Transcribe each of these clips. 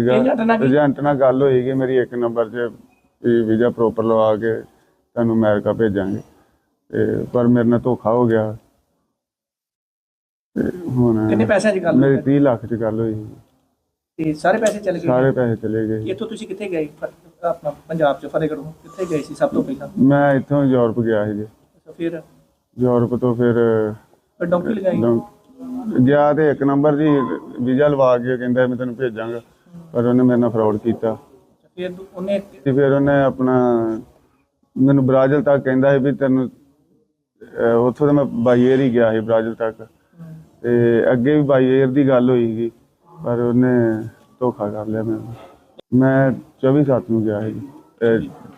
Agent ਨਾਲ ਕੀ- agent ਨਾਲ ਗੱਲ ਹੋਈ ਕਿ ਮੇਰੀ ਇੱਕ ਨੰਬਰ 'ਚ ਵੀ ਵੀਜ਼ਾ ਪ੍ਰੋਪਰ ਲਵਾ ਕੇ ਤੁਹਾਨੂੰ ਅਮਰੀਕਾ ਭੇਜਾਂਗੇ। ਤੇ ਪਰ ਮੇਰੇ ਨਾਲ ਧੋਖਾ ਹੋ ਗਿਆ। ਤੇ ਹੁਣ ਕਿੰਨੇ ਪੈਸਿਆਂ 'ਚ ਗੱਲ ਮੇਰੀ ਹੋਈ? 30 ਲੱਖ 'ਚ ਗੱਲ ਹੋਈ। ਸੀ। ਤੇ ਸਾਰੇ ਪੈਸੇ ਚਲੇ ਗਏ? ਸਾਰੇ ਪੈਸੇ ਚਲੇ ਗਏ। ਇੱਥੋਂ ਤੁਸੀਂ ਕਿੱਥੇ ਗਏ? ਫ- ਆਪਣਾ ਪੰਜਾਬ 'ਚ ਫਤਿਹਗੜ੍ਹੋਂ ਕਿੱਥੇ ਗਏ ਸੀ ਸਭ ਤੋਂ ਪਹਿਲਾਂ? ਮੈਂ ਇੱਥੋਂ ਯੂਰਪ ਗਿਆ ਸੀ ਜੀ। ਅੱਛਾ, ਫਿਰ? ਯੂਰਪ ਤੋਂ ਫਿਰ ਫਿਰ ਡੌਂਕੀ ਲਗਾਈ? ਡੌਂ- ਗਿਆ ਤੇ ਇੱਕ ਨੰਬਰ ਜੀ ਵੀਜ਼ਾ ਲਵਾ ਕੇ ਕਹਿੰਦਾ ਮੈਂ ਤੈਨੂੰ ਭੇਜਾਂਗਾ। ਪਰ ਉਹਨੇ ਮੇਰੇ ਨਾਲ ਫਰਾਡ ਕੀਤਾ। ਫਿਰ ਉਹਨੇ ਤੇ ਫਿਰ ਉਹਨੇ ਆਪਣਾ ਮੈਨੂੰ ਬ੍ਰਾਜ਼ਿਲ ਤੱਕ ਕਹਿੰਦਾ ਸੀ ਵੀ ਤੈਨੂੰ ਅਹ ਉੱਥੋਂ ਤਾਂ ਮੈਂ ਬਾਈ ਏਅਰ ਹੀ ਗਿਆ ਸੀ ਬ੍ਰਾਜ਼ਿਲ ਤੱਕ। ਤੇ ਅੱਗੇ ਵੀ ਬਾਈ ਏਅਰ ਦੀ ਗੱਲ ਹੋਈ ਸੀ ਪਰ ਉਹਨੇ ਧੋਖਾ ਕਰ ਲਿਆ ਮੈਨੂੰ ਮੈਂ 24 ਸੱਤ ਨੂੰ ਗਿਆ ਸੀ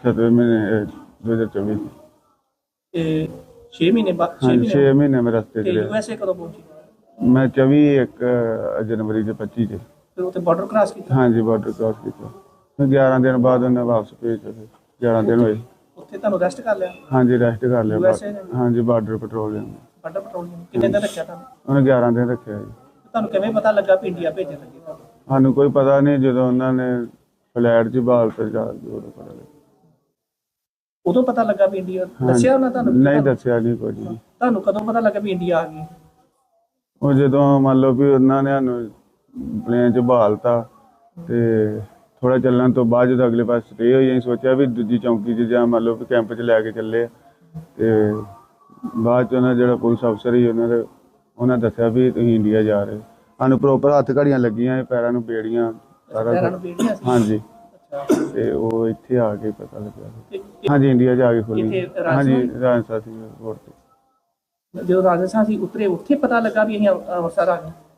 7ਵੇਂ ਮਹੀਨੇ ਅਹ 2024 ਚ। ਤੇ 6 ਮਹੀਨੇ ਬਾਅਦ 6 ਹਾਂ ਮਹੀਨੇ 6 ਮਹੀਨੇ ਮੈਂ ਰਸਤੇ ਤੇ ਚ ਰਿਹਾ। ਯੂਐਸਏ ਕਦੋਂ ਪਹੁੰਚੀ? ਮੈਂ 24 ਇੱਕ ਅਹ, ਜਨਵਰੀ ਦੇ 25 ਚ। ਫਿਰ ਉੱਥੇ ਬਾਰਡਰ ਕ੍ਰਾਸ ਕੀਤਾ? ਹਾਂਜੀ ਬਾਰਡਰ ਕ੍ਰਾਸ ਕੀਤਾ। ਫਿਰ 11 ਦਿਨ ਬਾਅਦ ਉਹਨੇ ਵਾਪਸ ਭੇਜਿਆ ਫਿਰ 11 ਦਿਨ ਹੋਏ। ਉੱਥੇ ਤੁਹਾਨੂੰ ਰੈਸਟ ਕਰ ਲਿਆ? ਹਾਂਜੀ ਰੈਸਟ ਕਰ ਲਿਆ। USA ਨੇ? ਬਾਰਡਰ- ਹਾਂਜੀ ਬਾਰਡਰ ਪੈਟਰੋਲਿੰਗ ਬਾਰਡਰ ਪੈਟਰੋਲਿੰਗ ਕਿੰਨੇ ਦਿਨ ਰੱਖਿਆ ਤੁਹਾਨੂੰ? ਉਹਨੇ 11 ਦਿਨ ਰੱਖਿਆ ਜੀ। ਤੁਹਾਨੂੰ ਕਿਵੇਂ ਪਤਾ ਲੱਗਾ ਵੀ ਇੰਡੀਆ ਭੇਜਣ ਲੱਗੇ ਤੁਹਾਨੂੰ? ਸਾਨੂੰ ਕੋਈ ਪਤਾ ਨਹੀਂ ਜਦੋਂ ਉਹਨਾਂ ਨੇ ਫਲੈਟ 'ਚ ਬਾਲ ਤੇ ਜਾ ਕੇ ਉਦੋਂ ਪਤਾ ਲੱਗਾ। ਉਦੋਂ ਪਤਾ ਲੱਗਾ ਵੀ ਇੰਡੀਆ ਦੱਸਿਆ ਉਹਨਾਂ ਤੁਹਾਨੂੰ ਨਹੀਂ ਦੱਸਿਆ ਨਹੀਂ ਕੁਝ ਵੀ। ਤੁਹਾਨੂੰ ਕਦੋਂ ਪਤਾ ਲੱਗਾ ਵੀ ਇੰਡੀਆ ਆ ਗਈ? ਉਹ ਜਦੋਂ ਮੰਨ ਲਓ ਵੀ ਉਹਨਾਂ ਨੇ ਸਾਨੂੰ ਪਲੇਨ 'ਚ ਬਹਾਲਤਾ ਤੇ ਥੋੜਾ ਚੱਲਣ ਤੋਂ ਬਾਅਦ ਜਦੋਂ ਅਗਲੇ ਪਾਸੇ ਸਟੇ ਹੋਈ ਅਸੀਂ ਸੋਚਿਆ ਵੀ ਦੂਜੀ ਚੌਂਕੀ 'ਚ ਜਾਂ ਮੰਨ ਲਓ ਵੀ ਕੈਂਪ 'ਚ ਲੈ ਕੇ ਚੱਲੇ ਆ। ਤੇ ਬਾਅਦ 'ਚ ਉਹਨਾਂ ਜਿਹੜਾ ਪੁਲਿਸ ਅਫਸਰ ਸੀ ਉਹਨਾਂ ਦੇ ਉਹਨਾਂ ਦੱਸਿਆ ਵੀ ਤੁਸੀਂ ਇੰਡੀਆ ਜਾ ਰਹੇ। ਸਾਨੂੰ ਪ੍ਰੋਪਰ ਹੱਥ ਘੜੀਆਂ ਲੱਗੀਆਂ ਪੈਰਾਂ ਨੂੰ ਬੇੜੀਆਂ ਸਾਰਾ ਪੈਰਾਂ ਕੁਛ। ਨੂੰ ਬੇੜੀਆਂ ਸੀ ਹਾਂਜੀ ਤੇ ਉਹ ਇੱਥੇ ਆ ਕੇ ਪਤਾ ਲੱਗਿਆ ਹਾਂਜੀ ਇੰਡੀਆ ਜਾ ਕੇ ਖੋਲੀ? ਹਾਂਜੀ ਰਾਜਸਥਾਨ ਸੀ 에어ਪੋਰਟ ਤੇ ਜਦੋਂ ਰਾਜਸਥਾਨ ਸੀ ਉਤਰੇ ਉੱਥੇ ਪਤਾ ਲੱਗਾ ਵੀ ਅਸੀਂ ਅੰਮ੍ਰਿਤਸਰ ਆ ਗਏ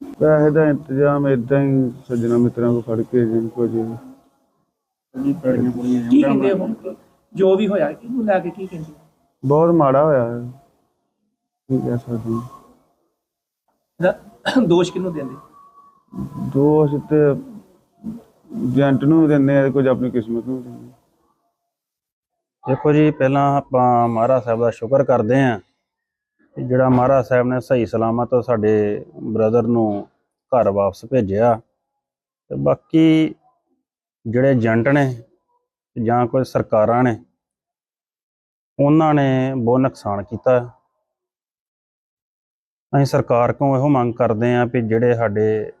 ਪੈਸੇ ਦਾ ਇੰਤਜ਼ਾਮ ਇਦਾਂ ਹੀ ਸੱਜਣਾ ਮਿੱਤਰਾਂ ਕੋ ਫੜ ਕੇ ਜਿੰਨ ਕੋ ਜੀ ਕੀ ਕਹਿੰਦੇ ਹੁਣ ਜੋ ਵੀ ਹੋਇਆ ਕਿਹਨੂੰ ਲੈ ਕੇ ਕੀ ਕਹਿੰਦੇ ਬਹੁਤ ਮਾੜਾ ਹੋਇਆ ਹੈ। ਕੀ ਕਹਿ ਸਕਦੇ ਹਾਂ। ਇਹਦਾ ਦੋਸ਼ ਕਿਹਨੂੰ ਦਿੰਦੇ ਦੋਸ਼ ਤੇ ਏਜੰਟ ਨੂੰ ਵੀ ਦਿੰਦੇ ਆ ਕੁਝ ਆਪਣੀ ਕਿਸਮਤ ਨੂੰ ਵੀ ਦਿੰਦੇ ਆ। ਦੇਖੋ ਜੀ ਪਹਿਲਾਂ ਆਪਾਂ ਮਹਾਰਾਜ ਸਾਹਿਬ ਦਾ ਸ਼ੁਕਰ ਕਰਦੇ ਆਂ ਜਿਹੜਾ ਮਹਾਰਾਜ ਸਾਹਿਬ ਨੇ ਸਹੀ ਸਲਾਮਤ ਸਾਡੇ ਬ੍ਰਦਰ ਨੂੰ ਘਰ ਵਾਪਸ ਭੇਜਿਆ ਤੇ ਬਾਕੀ ਜਿਹੜੇ ਏਜੰਟ ਨੇ ਜਾਂ ਕੋਈ ਸਰਕਾਰਾਂ ਨੇ, ਉਹਨਾਂ ਨੇ ਬਹੁਤ ਨੁਕਸਾਨ ਕੀਤਾ। ਅਸੀਂ ਸਰਕਾਰ ਕੋਲੋਂ ਇਹੋ ਮੰਗ ਕਰਦੇ ਆਂ ਵੀ ਜਿਹੜੇ ਸਾਡੇ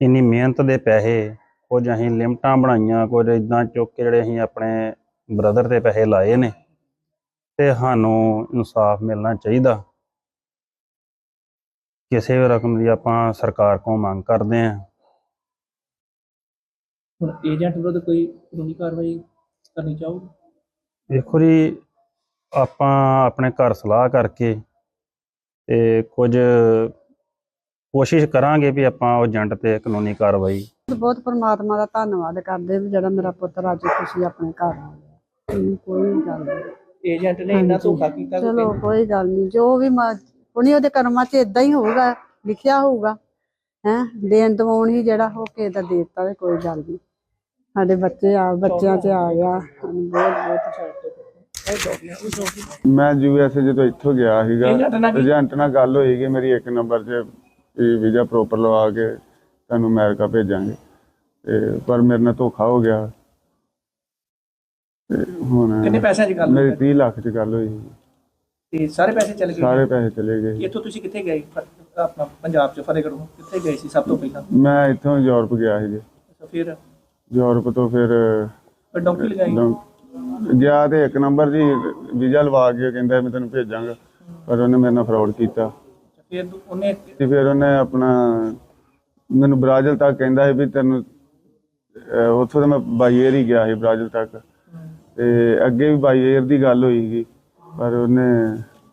ਇੰਨੀ ਮਿਹਨਤ ਦੇ ਪੈਸੇ, ਕੁਝ ਅਸੀਂ ਲਿਮਟਾਂ ਬਣਾਈਆਂ, ਕੁਝ ਇਦਾਂ ਚੁੱਕ ਕੇ ਜਿਹੜੇ ਅਸੀਂ ਆਪਣੇ ਬ੍ਰਦਰ ਤੇ ਪੈਸੇ ਲਾਏ ਨੇ ਤੇ ਸਾਨੂੰ ਇਨਸਾਫ ਮਿਲਣਾ ਚਾਹੀਦਾ। ਕਿਸੇ ਵੀ ਰਕਮ ਦੀ ਆਪਾਂ ਸਰਕਾਰ ਕੋਲ ਮੰਗ ਕਰਦੇ ਆਂ ਹੁਣ ਏਜੰਟ ਵਿਰੁੱਧ ਕੋਈ ਕਾਨੂੰਨੀ ਕਾਰਵਾਈ ਕਰਨੀ ਚਾਹੋਗੇ ਦੇਖੋ ਜੀ ਆਪਾਂ ਆਪਣੇ ਘਰ ਸਲਾਹ ਕਰਕੇ ਤੇ ਕੁਝ ਕੋਸ਼ਿਸ਼ ਕਰਾਂਗੇ ਵੀ ਆਪਾਂ ਉਹ ਏਜੰਟ ਤੇ ਕਾਨੂੰਨੀ ਕਾਰਵਾਈ। ਬਹੁਤ ਪਰਮਾਤਮਾ ਦਾ ਧੰਨਵਾਦ ਕਰਦੇ ਵੀ ਜਿਹੜਾ ਮੇਰਾ ਪੁੱਤਰ ਅੱਜ ਖੁਸ਼ੀ ਆਪਣੇ ਘਰ ਆ ਗਿਆ। ਕੋਈ ਗੱਲ ਨਹੀਂ। ਏਜੰਟ ਨੇ ਇੰਨਾ ਧੋਖਾ ਕੀਤਾ ਕਿ ਚਲੋ ਕੋਈ ਗੱਲ ਨਹੀਂ ਜੋ ਵੀ ਉਹਨੇ ਉਹਦੇ ਕਰਮਾਂ 'ਚ ਇਦਾਂ ਹੀ ਹੋਊਗਾ ਲਿਖਿਆ ਹੋਊਗਾ ਹੈ ਦੇਣ ਦਵਾਉਣ ਹੀ ਜਿਹੜਾ ਹੋ ਕੇ ਦਾ ਦੇਤਾ ਤੇ ਕੋਈ ਗੱਲ ਨਹੀਂ। ਸਾਡੇ ਬੱਚੇ ਆ ਬੱਚਿਆਂ 'ਚ ਆ ਗਿਆ। ਬਹੁਤ ਬਹੁਤ ਮੈਂ ਯੂਐਸਏ ਜਦੋਂ ਇੱਥੋਂ ਗਿਆ ਸੀਗਾ ਏਜੰਟ ਨਾਲ ਕੀ- ਏਜੰਟ ਨਾਲ ਗੱਲ ਹੋਈ ਕਿ ਮੇਰੀ ਇੱਕ ਨੰਬਰ 'ਚ ਵੀਜ਼ਾ ਪ੍ਰੋਪਰ ਲਵਾ ਕੇ ਤੁਹਾਨੂੰ ਅਮਰੀਕਾ ਭੇਜਾਂਗੇ। ਤੇ ਪਰ ਮੇਰੇ ਨਾਲ ਧੋਖਾ ਹੋ ਗਿਆ। ਤੇ ਹੁਣ ਕਿੰਨੇ ਪੈਸਿਆਂ 'ਚ ਗੱਲ ਮੇਰੀ ਹੋਈ? 30 ਲੱਖ 'ਚ ਗੱਲ ਹੋਈ ਤੇ ਸਾਰੇ ਪੈਸੇ ਚਲੇ ਗਏ? ਸਾਰੇ ਪੈਸੇ ਚਲੇ ਗਏ ਇੱਥੋਂ ਤੁਸੀਂ ਕਿੱਥੇ ਗਏ? ਫ- ਆਪਣਾ ਪੰਜਾਬ 'ਚ ਫਤਿਹਗੜ੍ਹੋਂ ਕਿੱਥੇ ਗਏ ਸੀ ਸਭ ਤੋਂ ਪਹਿਲਾਂ? ਮੈਂ ਇੱਥੋਂ ਯੂਰਪ ਗਿਆ ਸੀ ਜੀ। ਅੱਛਾ, ਫਿਰ? ਯੂਰਪ ਤੋਂ ਫਿਰ ਫਿਰ ਡੌਂਕੀ ਲਗਾਈ? ਗਿਆ ਤੇ ਇੱਕ ਨੰਬਰ ਜੀ ਵੀਜ਼ਾ ਲਵਾ ਕੇ ਕਹਿੰਦਾ ਮੈਂ ਤੈਨੂੰ ਭੇਜਾਂਗਾ। ਪਰ ਉਹਨੇ ਮੇਰੇ ਨਾਲ ਫਰਾਡ ਕੀਤਾ। ਫਿਰ ਉਹਨੇ ਤੇ ਫਿਰ ਉਹਨੇ ਆਪਣਾ ਮੈਨੂੰ ਬ੍ਰਾਜ਼ਿਲ ਤੱਕ ਕਹਿੰਦਾ ਸੀ ਵੀ ਤੈਨੂੰ ਅਹ ਉੱਥੋਂ ਤਾਂ ਮੈਂ ਬਾਈ ਏਅਰ ਹੀ ਗਿਆ ਸੀ ਬ੍ਰਾਜ਼ਿਲ ਤੱਕ। ਤੇ ਅੱਗੇ ਵੀ ਬਾਈ ਏਅਰ ਦੀ ਗੱਲ ਹੋਈ ਸੀ ਪਰ ਉਹਨੇ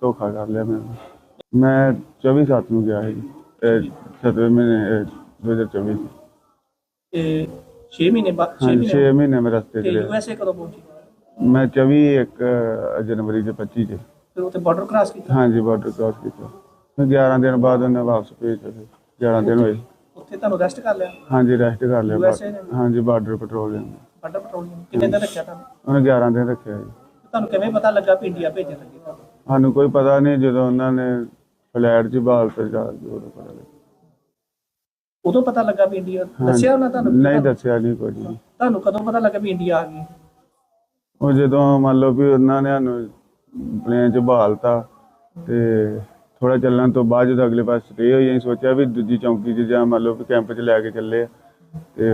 ਧੋਖਾ ਕਰ ਲਿਆ ਮੈਨੂੰ ਮੈਂ 24 ਸੱਤ ਨੂੰ ਗਿਆ ਸੀ 7ਵੇਂ ਮਹੀਨੇ ਅਹ 2024 ਚ। ਤੇ 6 ਮਹੀਨੇ ਬਾਅਦ 6 ਹਾਂਜੀ 6 ਮਹੀਨੇ ਮਹੀਨੇ ਮੈਂ ਰਸਤੇ ਤੇ ਯੂਐਸਏ ਕਦੋਂ ਪਹੁੰਚੀ? ਮੈਂ 24 ਇੱਕ ਜਨਵਰੀ ਦੇ 25 ਚ ਫਿਰ ਉੱਥੇ ਬਾਰਡਰ ਕ੍ਰਾਸ ਕੀਤਾ? ਹਾਂਜੀ ਬਾਰਡਰ ਕ੍ਰਾਸ ਕੀਤਾ। ਫਿਰ 11 ਦਿਨ ਬਾਅਦ ਉਹਨੇ ਵਾਪਸ ਭੇਜਿਆ ਫਿਰ 11 ਦਿਨ ਹੋਏ। ਉੱਥੇ ਤੁਹਾਨੂੰ ਅਰੈਸਟ ਕਰ ਲਿਆ? ਹਾਂਜੀ ਰੈਸਟ ਕਰ ਲਿਆ। USA ਬਾਰਡਰ- ਹਾਂਜੀ ਬਾਰਡਰ ਬਾਰਡਰ ਪੈਟਰੋਲਿੰਗ ਕਿੰਨੇ ਦਿਨ ਰੱਖਿਆ ਤੁਹਾਨੂੰ? ਉਹਨੇ 11 ਦਿਨ ਰੱਖਿਆ ਜੀ। ਤੁਹਾਨੂੰ ਕਿਵੇਂ ਪਤਾ ਲੱਗਾ ਵੀ ਇੰਡੀਆ ਭੇਜਣ ਲੱਗੇ ਤੁਹਾਨੂੰ? ਸਾਨੂੰ ਕੋਈ ਪਤਾ ਨਹੀਂ ਜਦੋਂ ਉਹਨਾਂ ਨੇ ਫਲੈਟ 'ਚ ਬਾਲ ਤੇ ਜਾ ਕੇ ਉਦੋਂ ਪਤਾ ਲੱਗਾ। ਉਦੋਂ ਪਤਾ ਲੱਗਾ ਵੀ ਇੰਡੀਆ ਦੱਸਿਆ ਉਹਨਾਂ ਤੁਹਾਨੂੰ ਨਹੀਂ ਦੱਸਿਆ ਨਹੀਂ ਕੁਝ ਵੀ। ਤੁਹਾਨੂੰ ਕਦੋਂ ਪਤਾ ਲੱਗਾ ਵੀ ਇੰਡੀਆ ਆ ਗਈ? ਉਹ ਜਦੋਂ ਮੰਨ ਲਓ ਵੀ ਉਹਨਾਂ ਨੇ ਸਾਨੂੰ ਪਲੇਨ 'ਚ ਬਹਾਲਤਾ ਤੇ ਥੋੜਾ ਚੱਲਣ ਤੋਂ ਬਾਅਦ ਜਦੋਂ ਅਗਲੇ ਪਾਸੇ ਸਟੇ ਹੋਈ ਅਸੀਂ ਸੋਚਿਆ ਵੀ ਦੂਜੀ ਚੌਂਕੀ 'ਚ ਜਾਂ ਮੰਨ ਲਓ ਵੀ ਕੈਂਪ 'ਚ ਲੈ ਕੇ ਚੱਲੇ ਆ। ਤੇ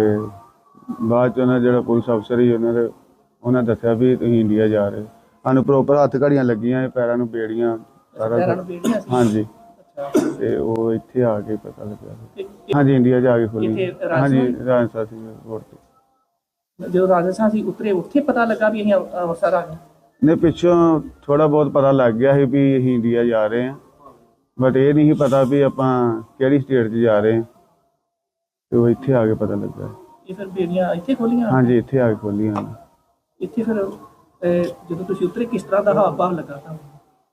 ਬਾਅਦ 'ਚ ਉਹਨਾਂ ਜਿਹੜਾ ਪੁਲਿਸ ਅਫਸਰ ਸੀ ਉਹਨਾਂ ਦੇ ਉਹਨਾਂ ਦੱਸਿਆ ਵੀ ਤੁਸੀਂ ਇੰਡੀਆ ਜਾ ਰਹੇ ਹੋ। ਸਾਨੂੰ ਪ੍ਰੋਪਰ ਹੱਥ ਘੜੀਆਂ ਲੱਗੀਆਂ ਪੈਰਾਂ ਨੂੰ ਬੇੜੀਆਂ ਸਾਰਾ ਕੁਛ। ਹਾਂਜੀ। ਤੇ ਉਹ ਇੱਥੇ ਆ ਕੇ ਪਤਾ ਲੱਗਿਆ। ਹਾਂਜੀ ਇੰਡੀਆ ਜਾ ਕੇ ਖੁੱਲੀ। ਰਾਜਸਥਾਨ? ਹਾਂਜੀ ਰਾਜਸਥਾਨ ਸੀ 에어ਪੋਰਟ ਤੇ। ਜਦੋਂ ਰਾਜਸਥਾਨ ਸੀ ਉਤਰੇ ਉੱਥੇ ਪਤਾ ਲੱਗਾ ਵੀ ਅਸੀਂ ਅੰਮ੍ਰਿਤਸਰ ਆ ਗਏ। ਨੇ ਪਿੱਛੋਂ ਥੋੜਾ ਬਹੁਤ ਪਤਾ ਲੱਗ ਗਿਆ ਸੀ ਵੀ ਅਸੀਂ ਇੰਡੀਆ ਜਾ ਰਹੇ ਹਾਂ। ਬਟ ਇਹ ਨਹੀਂ ਸੀ ਪਤਾ ਵੀ ਆਪਾਂ ਕਿਹੜੀ ਸਟੇਟ 'ਚ ਜਾ ਰਹੇ ਹਾਂ। ਤੇ ਉਹ ਇੱਥੇ ਆ ਕੇ ਪਤਾ ਲੱਗਾ ਇਹ ਫਿਰ ਬੇੜੀਆਂ ਇੱਥੇ ਖੋਲੀਆਂ? ਹਾਂਜੀ ਇੱਥੇ ਆ ਕੇ ਖੋਲੀਆਂ ਇੱਥੇ ਫਿਰ ਅਹ, ਜਦੋਂ ਤੁਸੀਂ ਉਤਰੇ ਕਿਸ ਤਰ੍ਹਾਂ ਦਾ ਹਾਵ ਭਾਵ ਲੱਗਾ ਤੁਹਾਨੂੰ?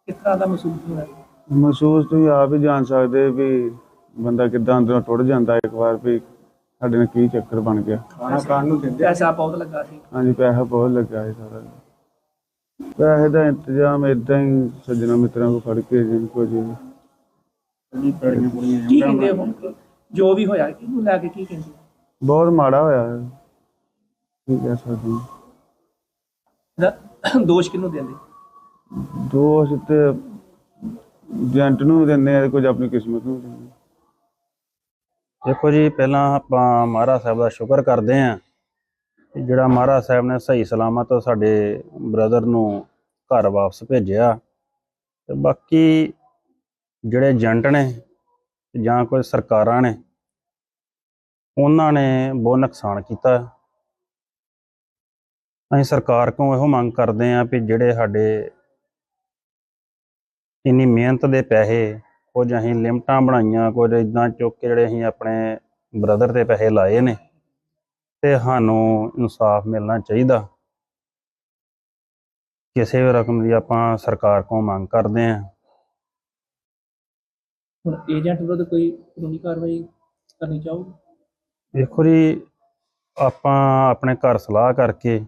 ਕਿਸ ਤਰ੍ਹਾਂ ਦਾ ਮਹਿਸੂਸ ਹੋਇਆ? ਮਹਿਸੂਸ ਤੁਸੀਂ ਆਪ ਹੀ ਜਾਣ ਸਕਦੇ ਵੀ ਬੰਦਾ ਕਿੱਦਾਂ ਅੰਦਰੋਂ ਟੁੱਟ ਜਾਂਦਾ ਇੱਕ ਵਾਰ ਵੀ ਸਾਡੇ ਨਾਲ ਕੀ ਚੱਕਰ ਬਣ ਗਿਆ। ਖਾਣਾ ਖਾਣ ਨੂੰ ਦਿੰਦੇ ਪੈਸਾ ਬਹੁਤ ਲੱਗਾ ਸੀ। ਹਾਂਜੀ ਪੈਸਾ ਬਹੁਤ ਲੱਗਾ ਹੈ ਸਾਰਾ। ਪੈਸੇ ਦਾ ਇੰਤਜ਼ਾਮ ਇਦਾਂ ਹੀ ਸੱਜਣਾ ਮਿੱਤਰਾਂ ਕੋ ਫੜ ਕੇ ਜਿੰਨ ਕੋ ਜੀ ਕੀ ਕਹਿੰਦੇ ਹੁਣ? ਜੋ ਵੀ ਹੋਇਆ ਕਿਹਨੂੰ ਲੈ ਕੇ ਕੀ ਕਹਿੰਦੇ? ਬਹੁਤ ਮਾੜਾ ਹੋਇਆ ਹੈ ਕੀ ਕਹਿ ਸਕਦੇ ਹਾਂ। ਇਹਦਾ ਦੋਸ਼ ਕਿਹਨੂੰ ਦਿੰਦੇ ਦੋਸ਼ ਤੇ ਏਜੰਟ ਨੂੰ ਦਿੰਦੇ ਆ ਤੇ ਕੁਝ ਆਪਣੀ ਕਿਸਮਤ ਨੂੰ ਦਿੰਦੇ ਆ। ਦੇਖੋ ਜੀ ਪਹਿਲਾਂ ਆਪਾਂ ਮਹਾਰਾਜ ਸਾਹਿਬ ਦਾ ਸ਼ੁਕਰ ਕਰਦੇ ਆਂ ਕਿ ਜਿਹੜਾ ਮਹਾਰਾਜ ਸਾਹਿਬ ਨੇ ਸਹੀ ਸਲਾਮਤ ਸਾਡੇ ਬ੍ਰਦਰ ਨੂੰ ਘਰ ਵਾਪਸ ਭੇਜਿਆ ਤੇ ਬਾਕੀ ਜਿਹੜੇ ਏਜੰਟ ਨੇ ਜਾਂ ਕੋਈ ਸਰਕਾਰਾਂ ਨੇ ਉਹਨਾਂ ਨੇ ਬਹੁਤ ਨੁਕਸਾਨ ਕੀਤਾ। ਅਸੀਂ ਸਰਕਾਰ ਕੋਲੋਂ ਇਹੋ ਮੰਗ ਕਰਦੇ ਆਂ ਵੀ ਜਿਹੜੇ ਸਾਡੇ ਇੰਨੀ ਮਿਹਨਤ ਦੇ ਪੈਸੇ, ਕੁਝ ਅਸੀਂ ਲਿਮਟਾਂ ਬਣਾਈਆਂ, ਕੁਝ ਇਦਾਂ ਚੁੱਕ ਕੇ ਜਿਹੜੇ ਅਸੀਂ ਆਪਣੇ ਬ੍ਰਦਰ ਤੇ ਪੈਸੇ ਲਾਏ ਨੇ, ਤੇ ਸਾਨੂੰ ਇਨਸਾਫ ਮਿਲਣਾ ਚਾਹੀਦਾ। ਕਿਸੇ ਵੀ ਰਕਮ ਦੀ ਆਪਾਂ ਸਰਕਾਰ ਕੋਲ ਮੰਗ ਕਰਦੇ ਆਂ ਹੁਣ ਏਜੰਟ ਵਿਰੁੱਧ ਕੋਈ ਕਾਨੂੰਨੀ ਕਾਰਵਾਈ ਕਰਨੀ ਚਾਹੋਗੇ? ਦੇਖੋ ਜੀ, ਆਪਾਂ ਆਪਣੇ ਘਰ ਸਲਾਹ ਕਰਕੇ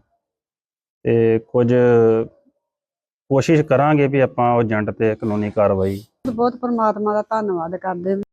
ਤੇ ਕੁਝ ਕੋਸ਼ਿਸ਼ ਕਰਾਂਗੇ ਵੀ ਆਪਾਂ ਉਹ ਏਜੰਟ ਤੇ ਕਾਨੂੰਨੀ ਕਾਰਵਾਈ ਬਹੁਤ ਪਰਮਾਤਮਾ ਦਾ ਧੰਨਵਾਦ ਕਰਦੇ